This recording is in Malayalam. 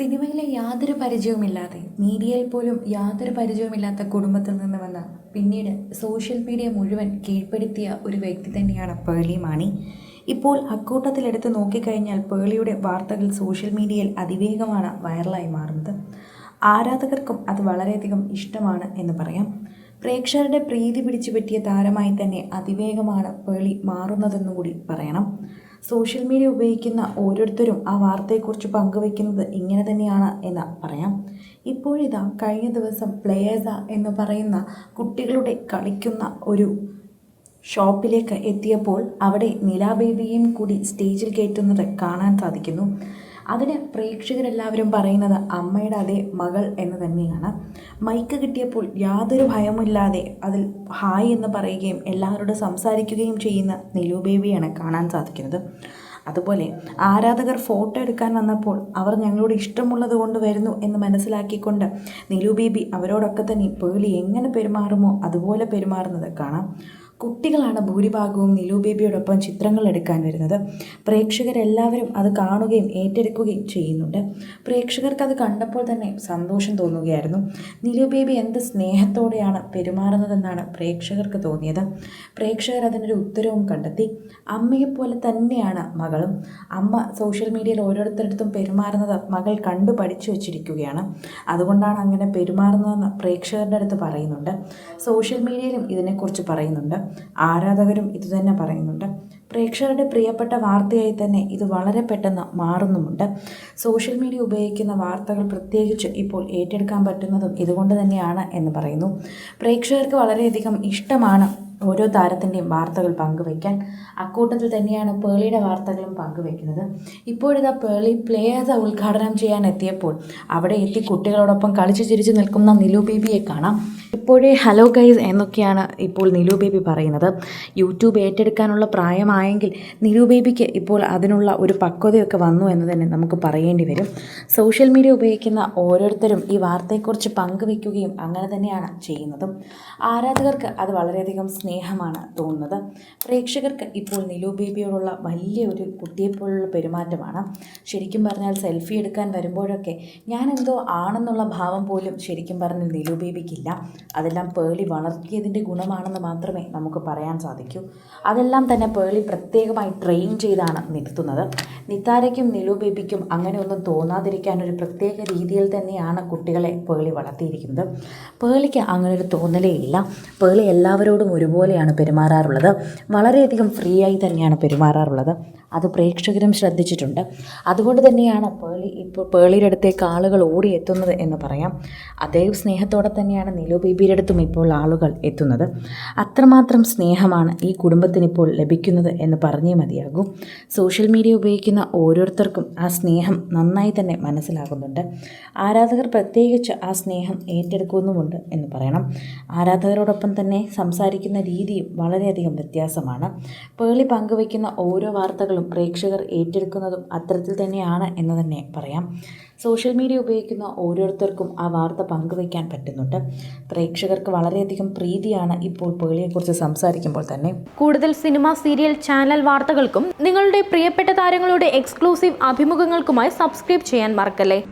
സിനിമയിലെ യാതൊരു പരിചയവുമില്ലാതെ മീഡിയയിൽ പോലും യാതൊരു പരിചയവുമില്ലാത്ത കുടുംബത്തിൽ നിന്ന് വന്ന പിന്നീട് സോഷ്യൽ മീഡിയ മുഴുവൻ കീഴ്പ്പെടുത്തിയ ഒരു വ്യക്തി തന്നെയാണ് പേളി മാണി. ഇപ്പോൾ അക്കൂട്ടത്തിലെടുത്ത് നോക്കിക്കഴിഞ്ഞാൽ പേളിയുടെ വാർത്തകൾ സോഷ്യൽ മീഡിയയിൽ അതിവേഗമാണ് വൈറലായി മാറുന്നത്. ആരാധകർക്കും അത് വളരെയധികം ഇഷ്ടമാണ് എന്ന് പറയാം. പ്രേക്ഷകരുടെ പ്രീതി പിടിച്ചു പറ്റിയ താരമായി തന്നെ അതിവേഗമാണ് പേളി മാറുന്നതെന്നും കൂടി പറയണം. സോഷ്യൽ മീഡിയ ഉപയോഗിക്കുന്ന ഓരോരുത്തരും ആ വാർത്തയെക്കുറിച്ച് പങ്കുവെക്കുന്നത് ഇങ്ങനെ തന്നെയാണ് എന്ന് പറയാം. ഇപ്പോഴിതാ കഴിഞ്ഞ ദിവസം പ്ലേയേഴ്സ എന്ന് പറയുന്ന കുട്ടികളുടെ കളിക്കുന്ന ഒരു ഷോപ്പിലേക്ക് എത്തിയപ്പോൾ അവിടെ നിലാബേബിയും കൂടി സ്റ്റേജിൽ കയറ്റുന്നത് കാണാൻ സാധിക്കുന്നു. അതിന് പ്രേക്ഷകരെല്ലാവരും പറയുന്നത് അമ്മയുടെ അതേ മകൾ എന്ന് തന്നെയാണ്. മൈക്ക് കിട്ടിയപ്പോൾ യാതൊരു ഭയമില്ലാതെ അതിൽ ഹായ് എന്ന് പറയുകയും എല്ലാവരോടും സംസാരിക്കുകയും ചെയ്യുന്ന നിലു ബേബിയാണ് കാണാൻ സാധിക്കുന്നത്. അതുപോലെ ആരാധകർ ഫോട്ടോ എടുക്കാൻ വന്നപ്പോൾ അവർ ഞങ്ങളോട് ഇഷ്ടമുള്ളത് കൊണ്ട് വരുന്നു എന്ന് മനസ്സിലാക്കിക്കൊണ്ട് നിലു ബേബി അവരോടൊക്കെ തന്നെ പേളി എങ്ങനെ പെരുമാറുമോ അതുപോലെ പെരുമാറുന്നത് കാണാം. കുട്ടികളാണ് ഭൂരിഭാഗവും നിലു ബേബിയോടൊപ്പം ചിത്രങ്ങൾ എടുക്കാൻ വരുന്നത്. പ്രേക്ഷകരെല്ലാവരും അത് കാണുകയും ഏറ്റെടുക്കുകയും ചെയ്യുന്നുണ്ട്. പ്രേക്ഷകർക്ക് അത് കണ്ടപ്പോൾ തന്നെ സന്തോഷം തോന്നുകയായിരുന്നു. നിലു ബേബി എന്ത് സ്നേഹത്തോടെയാണ് പെരുമാറുന്നതെന്നാണ് പ്രേക്ഷകർക്ക് തോന്നിയത്. പ്രേക്ഷകർ അതിനൊരു ഉത്തരവും കണ്ടെത്തി. അമ്മയെപ്പോലെ തന്നെയാണ് മകളും. അമ്മ സോഷ്യൽ മീഡിയയിൽ ഓരോരുത്തരടുത്തും പെരുമാറുന്നത് മകൾ കണ്ടു പഠിച്ചു വച്ചിരിക്കുകയാണ്. അതുകൊണ്ടാണ് അങ്ങനെ പെരുമാറുന്നതെന്ന് പ്രേക്ഷകരുടെ അടുത്ത് പറയുന്നുണ്ട്. സോഷ്യൽ മീഡിയയിലും ഇതിനെക്കുറിച്ച് പറയുന്നുണ്ട്. ആരാധകരും ഇതുതന്നെ പറയുന്നുണ്ട്. പ്രേക്ഷകരുടെ പ്രിയപ്പെട്ട വാർത്തയായി തന്നെ ഇത് വളരെ പെട്ടെന്ന് മാറുന്നുമുണ്ട്. സോഷ്യൽ മീഡിയ ഉപയോഗിക്കുന്ന വാർത്തകൾ പ്രത്യേകിച്ച് ഇപ്പോൾ ഏറ്റെടുക്കാൻ പറ്റുന്നതും ഇതുകൊണ്ട് തന്നെയാണ് എന്ന് പറയുന്നു. പ്രേക്ഷകർക്ക് വളരെയധികം ഇഷ്ടമാണ് ഓരോ താരത്തിന്റെയും വാർത്തകൾ പങ്കുവയ്ക്കാൻ അക്കൂട്ടത്തിൽ തന്നെയാണ് പേളിയുടെ വാർത്തകളും പങ്കുവയ്ക്കുന്നത്. ഇപ്പോഴിതാ പേളി പ്ലേയേഴ്സ് ഉദ്ഘാടനം ചെയ്യാൻ എത്തിയപ്പോൾ അവിടെ എത്തി കുട്ടികളോടൊപ്പം കളിച്ചു ചിരിച്ചു നിൽക്കുന്ന നിലു ബേബിയെ കാണാം. ഇപ്പോഴേ ഹലോ ഗൈസ് എന്നൊക്കെയാണ് ഇപ്പോൾ നിലു ബേബി പറയുന്നത്. യൂട്യൂബ് ഏറ്റെടുക്കാനുള്ള പ്രായമായെങ്കിൽ നിലു ബേബിക്ക് ഇപ്പോൾ അതിനുള്ള ഒരു പക്വതയൊക്കെ വന്നു എന്ന് തന്നെ നമുക്ക് പറയേണ്ടി വരും. സോഷ്യൽ മീഡിയ ഉപയോഗിക്കുന്ന ഓരോരുത്തരും ഈ വാർത്തയെക്കുറിച്ച് പങ്കുവയ്ക്കുകയും അങ്ങനെ തന്നെയാണ് ചെയ്യുന്നതും. ആരാധകർക്ക് അത് വളരെയധികം സ്നേഹമാണ് തോന്നുന്നത്. പ്രേക്ഷകർക്ക് ഇപ്പോൾ നിലു ബേബിയോടുള്ള വലിയ ഒരു കുട്ടിയെപ്പോലുള്ള പെരുമാറ്റമാണ്. ശരിക്കും പറഞ്ഞാൽ സെൽഫി എടുക്കാൻ വരുമ്പോഴൊക്കെ ഞാൻ എന്തോ ആണെന്നുള്ള ഭാവം പോലും ശരിക്കും പറഞ്ഞാൽ നിലു ബേബിക്കില്ല. അതെല്ലാം പേളി വളർത്തിയതിന്റെ ഗുണമാണെന്ന് മാത്രമേ നമുക്ക് പറയാൻ സാധിക്കൂ. അതെല്ലാം തന്നെ പേളി പ്രത്യേകമായി ട്രെയിൻ ചെയ്താണ് നിർത്തുന്നത്. നിത്താരയ്ക്കും നിലു ബേബിക്കും അങ്ങനെ ഒന്നും തോന്നാതിരിക്കാൻ ഒരു പ്രത്യേക രീതിയിൽ തന്നെയാണ് കുട്ടികളെ പേളി വളർത്തിയിരിക്കുന്നത്. പേളിക്ക് അങ്ങനെ ഒരു തോന്നലേ ഇല്ല. പേളി എല്ലാവരോടും ഒരുപോലെയാണ് പെരുമാറാറുള്ളത്. വളരെയധികം ഫ്രീ ആയി തന്നെയാണ് പെരുമാറാറുള്ളത്. അത് പ്രേക്ഷകരും ശ്രദ്ധിച്ചിട്ടുണ്ട്. അതുകൊണ്ട് തന്നെയാണ് പേളി ഇപ്പോൾ പേളിയുടെ അടുത്തേക്ക് ആളുകൾ ഓടിയെത്തുന്നത് എന്ന് പറയാം. അതേ സ്നേഹത്തോടെ തന്നെയാണ് നിലു ബേബിയുടെ അടുത്തും ഇപ്പോൾ ആളുകൾ എത്തുന്നത്. അത്രമാത്രം സ്നേഹമാണ് ഈ കുടുംബത്തിന് ഇപ്പോൾ ലഭിക്കുന്നത് എന്ന് പറഞ്ഞേ മതിയാകും. സോഷ്യൽ മീഡിയ ഉപയോഗിക്കുന്ന ഓരോരുത്തർക്കും ആ സ്നേഹം നന്നായി തന്നെ മനസ്സിലാകുന്നുണ്ട്. ആരാധകർ പ്രത്യേകിച്ച് ആ സ്നേഹം ഏറ്റെടുക്കുന്നുമുണ്ട് എന്ന് പറയണം. ആരാധകരോടൊപ്പം തന്നെ സംസാരിക്കുന്ന രീതിയും വളരെയധികം വ്യത്യാസമാണ്. പേളി പങ്കുവയ്ക്കുന്ന ഓരോ വാർത്തകളും പ്രേക്ഷകർ ഏറ്റെടുക്കുന്നതും അത്തരത്തിൽ തന്നെയാണ് എന്ന് തന്നെ പറയാം. സോഷ്യൽ മീഡിയ ഉപയോഗിക്കുന്ന ഓരോരുത്തർക്കും ആ വാർത്ത പങ്കുവയ്ക്കാൻ പറ്റുന്നുണ്ട്. പ്രേക്ഷകർക്ക് വളരെയധികം പ്രീതിയാണ് ഇപ്പോൾ പേളിയെക്കുറിച്ച് സംസാരിക്കുമ്പോൾ തന്നെ. കൂടുതൽ സിനിമ സീരിയൽ ചാനൽ വാർത്തകൾക്കും നിങ്ങളുടെ പ്രിയപ്പെട്ട താരങ്ങളുടെ എക്സ്ക്ലൂസീവ് അഭിമുഖങ്ങൾക്കുമായി സബ്സ്ക്രൈബ് ചെയ്യാൻ മറക്കല്ലേ?